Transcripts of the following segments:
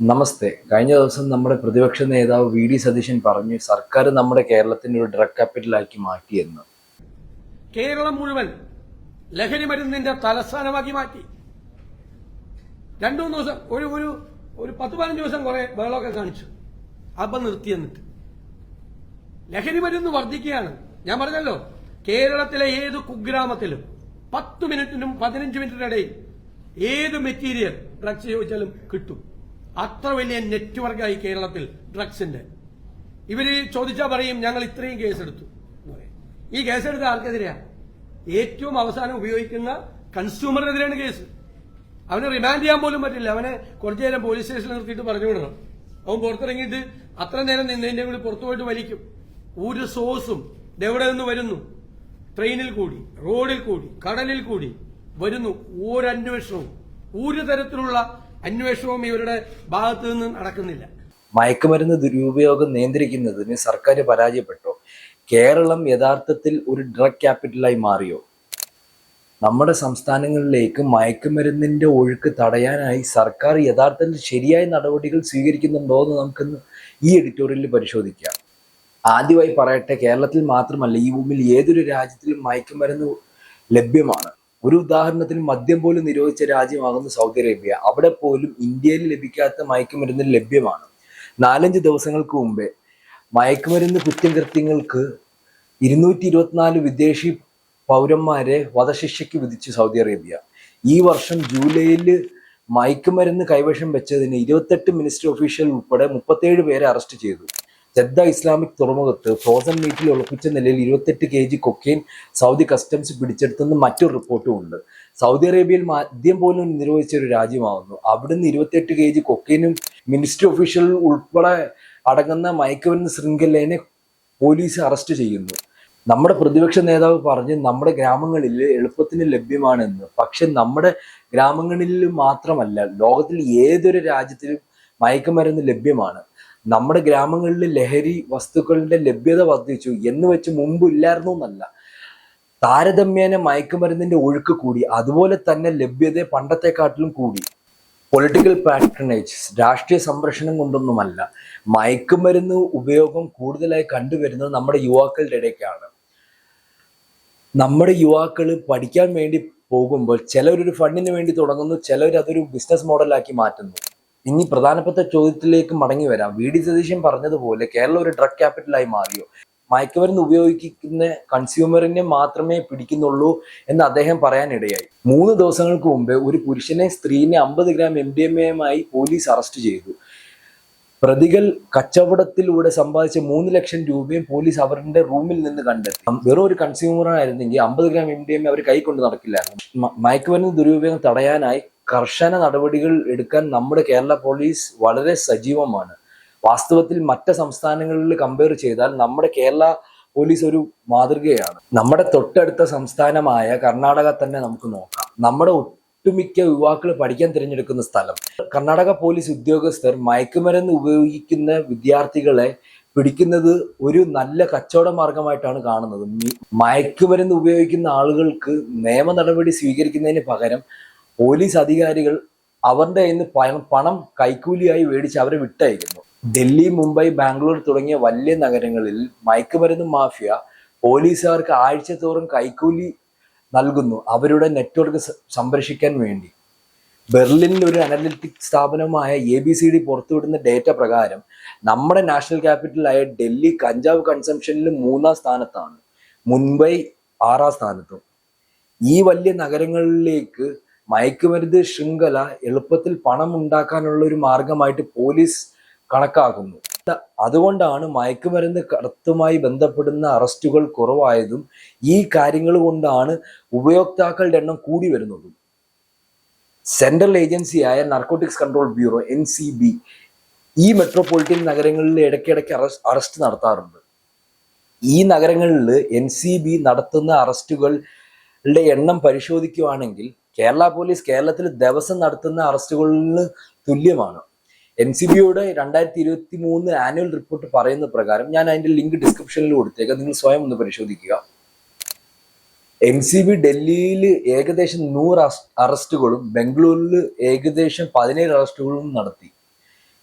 നമസ്തേ. കഴിഞ്ഞ ദിവസം നമ്മുടെ പ്രതിപക്ഷ നേതാവ് വി ഡി സതീശൻ പറഞ്ഞു സർക്കാർ നമ്മുടെ കേരളത്തിന്റെ ഒരു ഡ്രഗ് ക്യാപിറ്റലാക്കി മാറ്റിയെന്ന്. കേരളം മുഴുവൻ ലഹരി മരുന്നിന്റെ തലസ്ഥാനമാക്കി മാറ്റി. രണ്ടു മൂന്ന് ദിവസം ഒരു ഒരു ഒരു പത്ത് പതിനഞ്ച് ദിവസം കുറെ ബഹളമൊക്കെ കാണിച്ചു. അപ്പം നിർത്തി എന്നിട്ട്. ലഹരി മരുന്ന് വർദ്ധിക്കുകയാണ്. ഞാൻ പറഞ്ഞല്ലോ കേരളത്തിലെ ഏത് കുഗ്രാമത്തിലും പത്ത് മിനിറ്റിനും പതിനഞ്ച് മിനിറ്റിനിടയിൽ ഏത് മെറ്റീരിയൽ ഡ്രഗ്സ് ചോദിച്ചാലും കിട്ടും. അത്ര വലിയ നെറ്റ്വർക്കായി കേരളത്തിൽ ഡ്രഗ്സിന്റെ. ഇവർ ചോദിച്ചാൽ പറയും ഞങ്ങൾ ഇത്രയും കേസെടുത്തു. ഈ കേസെടുത്ത ആർക്കെതിരെയാ ഏറ്റവും അവസാനം ഉപയോഗിക്കുന്ന കൺസ്യൂമറിനെതിരെയാണ് കേസ്. അവനെ റിമാൻഡ് ചെയ്യാൻ പോലും പറ്റില്ല. അവനെ കുറച്ചു നേരം പോലീസ് സ്റ്റേഷനിൽ നിർത്തിയിട്ട് പറഞ്ഞു വിടണം. അവൻ പുറത്തിറങ്ങിയിട്ട് അത്ര നേരം നിന്നതിന്റെ കൂടി പുറത്തു പോയിട്ട് വലിക്കും. ഒരു സോഴ്സും ഇതെവിടെ നിന്ന് വരുന്നു? ട്രെയിനിൽ കൂടി റോഡിൽ കൂടി കടലിൽ കൂടി വരുന്നു. ഒരന്വേഷണവും ഒരു തരത്തിലുള്ള അന്വേഷണവും ഇവരുടെ ഭാഗത്ത് നിന്ന് നടക്കുന്നില്ല. മയക്കുമരുന്ന് ദുരുപയോഗം നിയന്ത്രിക്കുന്നതിന് സർക്കാർ പരാജയപ്പെട്ടോ? കേരളം യഥാർത്ഥത്തിൽ ഒരു ഡ്രഗ് ക്യാപിറ്റലായി മാറിയോ? നമ്മുടെ സംസ്ഥാനങ്ങളിലേക്ക് മയക്കുമരുന്നിന്റെ ഒഴുക്ക് തടയാനായി സർക്കാർ യഥാർത്ഥത്തിൽ ശരിയായ നടപടികൾ സ്വീകരിക്കുന്നുണ്ടോ എന്ന് നമുക്കിന്ന് ഈ എഡിറ്റോറിയലിൽ പരിശോധിക്കാം. ആദ്യമായി പറയട്ടെ കേരളത്തിൽ മാത്രമല്ല ഈ ഭൂമിയിൽ ഏതൊരു രാജ്യത്തിലും മയക്കുമരുന്ന് ലഭ്യമാണ്. ഒരു ഉദാഹരണത്തിന് മദ്യം പോലും നിരോധിച്ച രാജ്യമാകുന്നു സൗദി അറേബ്യ. അവിടെ പോലും ഇന്ത്യയിൽ ലഭിക്കാത്ത മയക്കുമരുന്ന് ലഭ്യമാണ്. നാലഞ്ച് ദിവസങ്ങൾക്ക് മുമ്പേ മയക്കുമരുന്ന് കുറ്റകൃത്യങ്ങൾക്ക് ഇരുന്നൂറ്റി ഇരുപത്തിനാല് വിദേശി പൗരന്മാരെ വധശിക്ഷയ്ക്ക് വിധിച്ചു സൗദി അറേബ്യ. ഈ വർഷം ജൂലൈയിൽ മയക്കുമരുന്ന് കൈവശം വെച്ചതിന് ഇരുപത്തെട്ട് മിനിസ്റ്റർ ഒഫീഷ്യൽ ഉൾപ്പെടെ മുപ്പത്തേഴ് പേരെ അറസ്റ്റ് ചെയ്തു. ജദ്ദ ഇസ്ലാമിക് തുറമുഖത്ത് ഫ്രോസൺ മീറ്റിൽ ഒളിപ്പിച്ച നിലയിൽ ഇരുപത്തെട്ട് K G cocaine Saudi customs പിടിച്ചെടുത്തെന്ന് മറ്റൊരു റിപ്പോർട്ടും ഉണ്ട്. സൗദി അറേബ്യയിൽ മദ്യം പോലും നിരോധിച്ച ഒരു രാജ്യമാവുന്നു. അവിടുന്ന് ഇരുപത്തെട്ട് കെ ജി കൊക്കെയിനും മിനിസ്റ്റർ ഒഫീഷ്യൽ ഉൾപ്പെടെ അടങ്ങുന്ന മയക്കുമരുന്ന് ശൃംഖലേനെ പോലീസ് അറസ്റ്റ് ചെയ്യുന്നു. നമ്മുടെ പ്രതിപക്ഷ നേതാവ് പറഞ്ഞ് നമ്മുടെ ഗ്രാമങ്ങളിൽ എളുപ്പത്തിന് ലഭ്യമാണെന്ന്. പക്ഷെ നമ്മുടെ ഗ്രാമങ്ങളിൽ മാത്രമല്ല ലോകത്തിൽ ഏതൊരു രാജ്യത്തിലും മയക്കുമരുന്ന് ലഭ്യമാണ്. നമ്മുടെ ഗ്രാമങ്ങളിൽ ലഹരി വസ്തുക്കളുടെ ലഭ്യത വർദ്ധിച്ചു എന്ന് വെച്ച് മുമ്പ് ഇല്ലായിരുന്നു എന്നല്ല. താരതമ്യേന മയക്കുമരുന്നിന്റെ ഒഴുക്ക് കൂടി അതുപോലെ തന്നെ ലഭ്യത പണ്ടത്തെക്കാട്ടിലും കൂടി. പൊളിറ്റിക്കൽ പാട്രണേജ് രാഷ്ട്രീയ സംരക്ഷണം കൊണ്ടൊന്നുമല്ല മയക്കുമരുന്ന് ഉപയോഗം കൂടുതലായി കണ്ടുവരുന്നത് നമ്മുടെ യുവാക്കളുടെ ഇടയ്ക്കാണ്. നമ്മുടെ യുവാക്കൾ പഠിക്കാൻ വേണ്ടി പോകുമ്പോൾ ചിലരൊരു ഫണ്ടിന് വേണ്ടി തുടങ്ങുന്നു ചിലർ അതൊരു ബിസിനസ് മോഡലാക്കി മാറ്റുന്നു. ഇനി പ്രധാനപ്പെട്ട ചോദ്യത്തിലേക്ക് മടങ്ങി വരാം. വി. ഡി. സതീശൻ പറഞ്ഞതുപോലെ കേരളം ഒരു ഡ്രഗ് ക്യാപിറ്റലായി മാറിയോ? മയക്കുമരുന്ന് ഉപയോഗിക്കുന്ന കൺസ്യൂമറിനെ മാത്രമേ പിടിക്കുന്നുള്ളൂ എന്ന് അദ്ദേഹം പറയാനിടയായി. മൂന്ന് ദിവസങ്ങൾക്ക് മുമ്പ് ഒരു പുരുഷനെ സ്ത്രീനെ അമ്പത് ഗ്രാം എം ഡി എം എയുമായി പോലീസ് അറസ്റ്റ് ചെയ്തു. പ്രതികൾ കച്ചവടത്തിലൂടെ സമ്പാദിച്ച മൂന്ന് ലക്ഷം രൂപയും പോലീസ് അവരുടെ റൂമിൽ നിന്ന് കണ്ടെത്തി. വെറും ഒരു കൺസ്യൂമർ ആയിരുന്നെങ്കിൽ അമ്പത് ഗ്രാം എം ഡി എം അവർ കൈകൊണ്ട് നടക്കില്ലായിരുന്നു. മ- മയക്കുമരുന്ന് ദുരുപയോഗം തടയാനായി കർശന നടപടികൾ എടുക്കാൻ നമ്മുടെ കേരള പോലീസ് വളരെ സജീവമാണ്. വാസ്തവത്തിൽ മറ്റ് സംസ്ഥാനങ്ങളിൽ കമ്പയർ ചെയ്താൽ നമ്മുടെ കേരള പോലീസ് ഒരു മാതൃകയാണ്. നമ്മുടെ തൊട്ടടുത്ത സംസ്ഥാനമായ കർണാടക തന്നെ നമുക്ക് നോക്കാം. നമ്മുടെ ഒട്ടുമിക്ക യുവാക്കൾ പഠിക്കാൻ തിരഞ്ഞെടുക്കുന്ന സ്ഥലം. കർണാടക പോലീസ് ഉദ്യോഗസ്ഥർ മയക്കുമരുന്ന് ഉപയോഗിക്കുന്ന വിദ്യാർത്ഥികളെ പിടിക്കുന്നത് ഒരു നല്ല കച്ചവട മാർഗമായിട്ടാണ് കാണുന്നത്. മയക്കുമരുന്ന് ഉപയോഗിക്കുന്ന ആളുകൾക്ക് നിയമ നടപടി സ്വീകരിക്കുന്നതിന് പകരം പോലീസ് അധികാരികൾ അവരുടെ കയ്യിൽ നിന്ന് പണം കൈക്കൂലിയായി മേടിച്ച് അവരെ വിട്ടയക്കുന്നു. ഡൽഹി മുംബൈ ബാംഗ്ലൂർ തുടങ്ങിയ വലിയ നഗരങ്ങളിൽ മയക്കുമരുന്ന് മാഫിയ പോലീസുകാർക്ക് ആഴ്ചതോറും കൈക്കൂലി നൽകുന്നു അവരുടെ നെറ്റ്വർക്ക് സംരക്ഷിക്കാൻ വേണ്ടി. ബെർലിനിൽ ഒരു അനലിറ്റിക് സ്ഥാപനമായ എ ബി സി ഡി പുറത്തുവിടുന്ന ഡേറ്റ പ്രകാരം നമ്മുടെ നാഷണൽ ക്യാപിറ്റലായ ഡൽഹി കഞ്ചാവ് കൺസംഷനിൽ മൂന്നാം സ്ഥാനത്താണ്. മുംബൈ ആറാം സ്ഥാനത്തും. ഈ വലിയ നഗരങ്ങളിലേക്ക് മയക്കുമരുന്ന് ശൃംഖല എളുപ്പത്തിൽ പണം ഉണ്ടാക്കാനുള്ള ഒരു മാർഗമായിട്ട് പോലീസ് കണക്കാക്കുന്നു. അതുകൊണ്ടാണ് മയക്കുമരുന്ന് കടത്തുമായി ബന്ധപ്പെടുന്ന അറസ്റ്റുകൾ കുറവായതും ഈ കാര്യങ്ങൾ കൊണ്ടാണ് ഉപയോക്താക്കളുടെ എണ്ണം കൂടി വരുന്നതും. സെൻട്രൽ ഏജൻസിയായ narcotics control bureau N C B ഈ മെട്രോപൊളിറ്റൻ നഗരങ്ങളിൽ ഇടയ്ക്കിടയ്ക്ക് അറസ്റ്റ് നടത്താറുണ്ട്. ഈ നഗരങ്ങളിൽ എൻ സി ബി നടത്തുന്ന അറസ്റ്റുകളുടെ എണ്ണം പരിശോധിക്കുകയാണെങ്കിൽ കേരള പോലീസ് കേരളത്തിൽ ദിവസം നടത്തുന്ന അറസ്റ്റുകളിന് തുല്യമാണ്. എൻ സി ബിയുടെ രണ്ടായിരത്തി ഇരുപത്തി മൂന്ന് ആനുവൽ റിപ്പോർട്ട് പറയുന്ന പ്രകാരം ഞാൻ അതിന്റെ ലിങ്ക് ഡിസ്ക്രിപ്ഷനിൽ കൊടുത്തേക്കാം. നിങ്ങൾ സ്വയം ഒന്ന് പരിശോധിക്കുക. എൻ സി ബി ഡൽഹിയിൽ ഏകദേശം നൂറ് അറസ്റ്റുകളും ബംഗളൂരിൽ ഏകദേശം പതിനേഴ് അറസ്റ്റുകളും നടത്തി.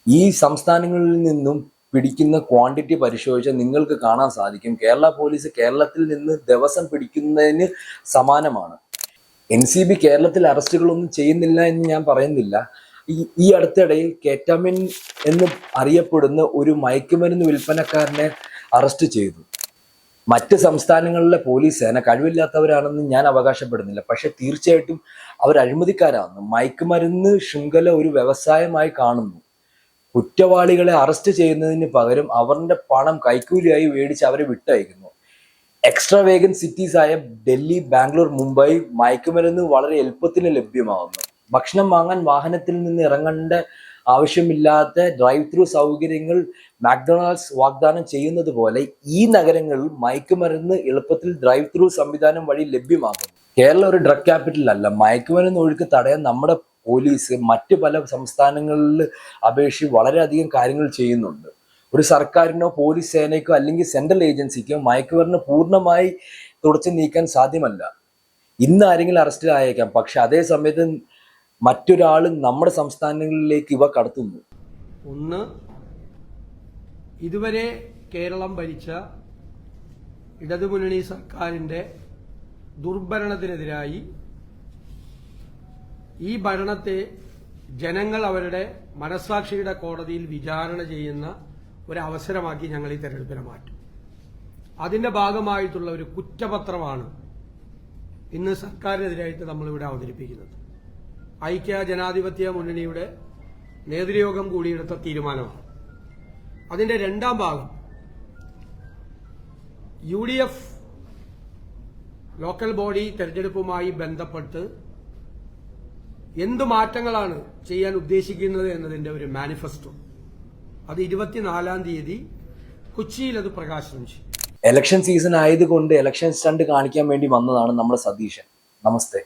ഈ സംസ്ഥാനങ്ങളിൽ നിന്നും പിടിക്കുന്ന ക്വാണ്ടിറ്റി പരിശോധിച്ചാൽ നിങ്ങൾക്ക് കാണാൻ സാധിക്കും. കേരള പോലീസ് കേരളത്തിൽ നിന്ന് ദിവസം പിടിക്കുന്നതിന് സമാനമാണ്. എൻ സി ബി കേരളത്തിൽ അറസ്റ്റുകളൊന്നും ചെയ്യുന്നില്ല എന്ന് ഞാൻ പറയുന്നില്ല. ഈ ഈ അടുത്തിടയിൽ കേറ്റാമിൻ എന്ന് അറിയപ്പെടുന്ന ഒരു മയക്കുമരുന്ന് വിൽപ്പനക്കാരനെ അറസ്റ്റ് ചെയ്തു. മറ്റ് സംസ്ഥാനങ്ങളിലെ പോലീസ് സേന കഴിവില്ലാത്തവരാണെന്ന് ഞാൻ അവകാശപ്പെടുന്നില്ല. പക്ഷെ തീർച്ചയായിട്ടും അവർ അഴിമതിക്കാരാണ്. മയക്കുമരുന്ന് ശൃംഖല ഒരു വ്യവസായമായി കാണുന്നു. കുറ്റവാളികളെ അറസ്റ്റ് ചെയ്യുന്നതിന് പകരം അവരുടെ പണം കൈക്കൂലിയായി മേടിച്ച് അവരെ വിട്ടയക്കുന്നു. എക്സ്ട്രാ വേഗൻ സിറ്റീസ് ആയ ഡൽഹി ബാംഗ്ലൂർ മുംബൈ മയക്കുമരുന്ന് വളരെ എളുപ്പത്തിന് ലഭ്യമാകുന്നു ഭക്ഷണം വാങ്ങാൻ വാഹനത്തിൽ നിന്ന് ഇറങ്ങേണ്ട ആവശ്യമില്ലാത്ത ഡ്രൈവ് ത്രൂ സൗകര്യങ്ങൾ മാക്ഡൊണാൾഡ്സ് വാഗ്ദാനം ചെയ്യുന്നത് പോലെ ഈ നഗരങ്ങളിൽ മയക്കുമരുന്ന് എളുപ്പത്തിൽ ഡ്രൈവ് ത്രൂ സംവിധാനം വഴി ലഭ്യമാകും കേരളം ഒരു ഡ്രഗ് ക്യാപിറ്റൽ അല്ല. മയക്കുമരുന്ന് ഒഴുക്ക് തടയാൻ നമ്മുടെ പോലീസ് മറ്റ് പല സംസ്ഥാനങ്ങളിൽ അപേക്ഷിച്ച് വളരെയധികം കാര്യങ്ങൾ ചെയ്യുന്നുണ്ട്. ഒരു സർക്കാരിനോ പോലീസ് സേനയ്ക്കോ അല്ലെങ്കിൽ സെൻട്രൽ ഏജൻസിക്കോ മയക്കുമരുന്ന് പൂർണമായി തുടച്ചു നീക്കാൻ സാധ്യമല്ല. ഇന്ന് ആരെങ്കിലും അറസ്റ്റ് ആയേക്കാം. പക്ഷെ അതേ സമയത്ത് മറ്റൊരാൾ നമ്മുടെ സംസ്ഥാനങ്ങളിലേക്ക് ഇവ കടത്തുന്നു. ഒന്ന് ഇതുവരെ കേരളം ഭരിച്ച ഇടതുമുന്നണി സർക്കാരിന്റെ ദുർഭരണത്തിനെതിരായി ഈ ഭരണത്തെ ജനങ്ങൾ അവരുടെ മനസാക്ഷിയുടെ കോടതിയിൽ വിചാരണ ചെയ്യുന്ന ഒരു അവസരമാക്കി ഞങ്ങൾ ഈ തെരഞ്ഞെടുപ്പിനെ മാറ്റും. അതിന്റെ ഭാഗമായിട്ടുള്ള ഒരു കുറ്റപത്രമാണ് ഇന്ന് സർക്കാരിനെതിരായിട്ട് നമ്മളിവിടെ അവതരിപ്പിക്കുന്നത്. ഐക്യ ജനാധിപത്യ മുന്നണിയുടെ നേതൃയോഗം കൂടിയെടുത്ത തീരുമാനമാണ്. അതിന്റെ രണ്ടാം ഭാഗം U D F local body തെരഞ്ഞെടുപ്പുമായി ബന്ധപ്പെട്ട് എന്ത് മാറ്റങ്ങളാണ് ചെയ്യാൻ ഉദ്ദേശിക്കുന്നത് എന്നതിന്റെ ഒരു മാനിഫെസ്റ്റോ. അത് ഇരുപത്തിനാലാം തീയതി കൊച്ചിയിൽ അത് പ്രകാശനം ചെയ്യും. ഇലക്ഷൻ സീസൺ ആയതുകൊണ്ട് ഇലക്ഷൻ സ്റ്റണ്ട് കാണിക്കാൻ വേണ്ടി വന്നതാണ് നമ്മുടെ സതീശൻ. നമസ്തേ.